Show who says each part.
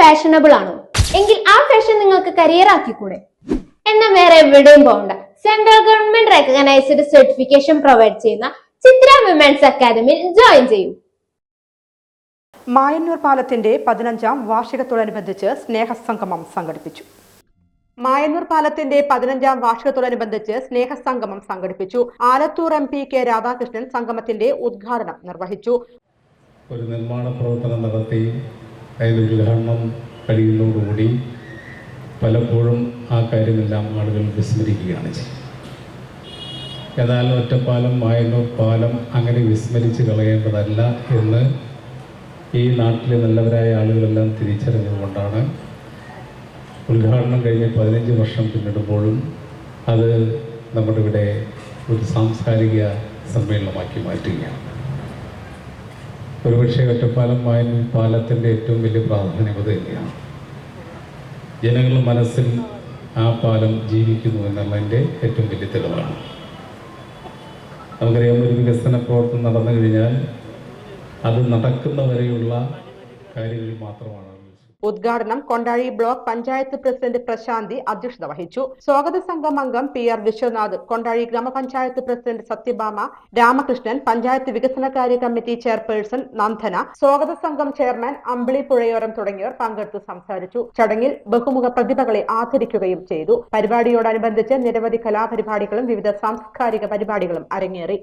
Speaker 1: Fashionable ആണോ? എങ്കിൽ ആ ഫാഷൻ നിങ്ങൾക്ക് കരിയർ ആക്കിക്കൂടെ? എന്നാൽ വേറെ എവിടെയും പോകണ്ട. Central government recognised certification provide ചെയ്യുന്ന ചിത്ര വിമൻസ് അക്കാദമിയിൽ ജോയിൻ ചെയ്യൂ.
Speaker 2: മായന്നൂർ പാലത്തിന്റെ പതിനഞ്ചാം വാർഷികത്തോടനുബന്ധിച്ച് സ്നേഹസംഗമം സംഘടിപ്പിച്ചു. മായന്നൂർ പാലത്തിന്റെ പതിനഞ്ചാം വാർഷികത്തോടനുബന്ധിച്ച് സ്നേഹസംഗമം സംഘടിപ്പിച്ചു. Alathur M P K Radhakrishnan സംഗമത്തിന്റെ ഉദ്ഘാടനം നിർവഹിച്ചു.
Speaker 3: ഒരു നിർമ്മാണ പ്രവർത്തനം നടത്തി അതിന്റെ ഉദ്ഘാടനം കഴിയുന്നതോടുകൂടി പലപ്പോഴും ആ കാര്യമെല്ലാം ആളുകൾ വിസ്മരിക്കുകയാണ് ചെയ്യുന്നത്. എന്നാൽ ഒറ്റപ്പാലം മായന്നൂർ പാലം അങ്ങനെ വിസ്മരിച്ച് കളയേണ്ടതല്ല എന്ന് ഈ നാട്ടിലെ നല്ലവരായ ആളുകളെല്ലാം തിരിച്ചറിഞ്ഞതുകൊണ്ടാണ് ഉദ്ഘാടനം കഴിഞ്ഞ് പതിനഞ്ച് വർഷം പിന്നിടുമ്പോഴും അത് നമ്മുടെ ഇവിടെ ഒരു സാംസ്കാരിക സമ്മേളനമാക്കി മാറ്റുകയാണ്. ഒരുപക്ഷെ ഒറ്റപ്പാലം വായൻ പാലത്തിന്റെ ഏറ്റവും വലിയ പ്രാധാന്യത തന്നെയാണ്. ജനങ്ങളുടെ മനസ്സിൽ ആ പാലം ജീവിക്കുന്നു എന്നുള്ളതിന്റെ ഏറ്റവും വലിയ തെളിവാണ്. നമുക്കറിയാം ഒരു വികസന പ്രവർത്തനം നടന്നു കഴിഞ്ഞാൽ അത് നടക്കുന്നവരെയുള്ള കാര്യങ്ങൾ മാത്രമാണ്
Speaker 2: ഉദ്ഘാടനം കൊണ്ടാഴി ബ്ലോക്ക് പഞ്ചായത്ത് പ്രസിഡന്റ് പ്രശാന്തി അധ്യക്ഷത വഹിച്ചു. സ്വാഗത സംഘം അംഗം പി ആർ വിശ്വനാഥ് കൊണ്ടാഴി ഗ്രാമപഞ്ചായത്ത് പ്രസിഡന്റ് സത്യഭാമ രാമകൃഷ്ണൻ പഞ്ചായത്ത് വികസനകാര്യ കമ്മിറ്റി ചെയർപേഴ്സൺ നന്ദന സ്വാഗത സംഘം ചെയർമാൻ അമ്പിളി പുഴയോരം തുടങ്ങിയവർ പങ്കെടുത്ത് സംസാരിച്ചു. ചടങ്ങിൽ ബഹുമുഖ പ്രതിഭകളെ ആദരിക്കുകയും ചെയ്തു. പരിപാടിയോടനുബന്ധിച്ച് നിരവധി കലാപരിപാടികളും വിവിധ സാംസ്കാരിക പരിപാടികളും അരങ്ങേറി.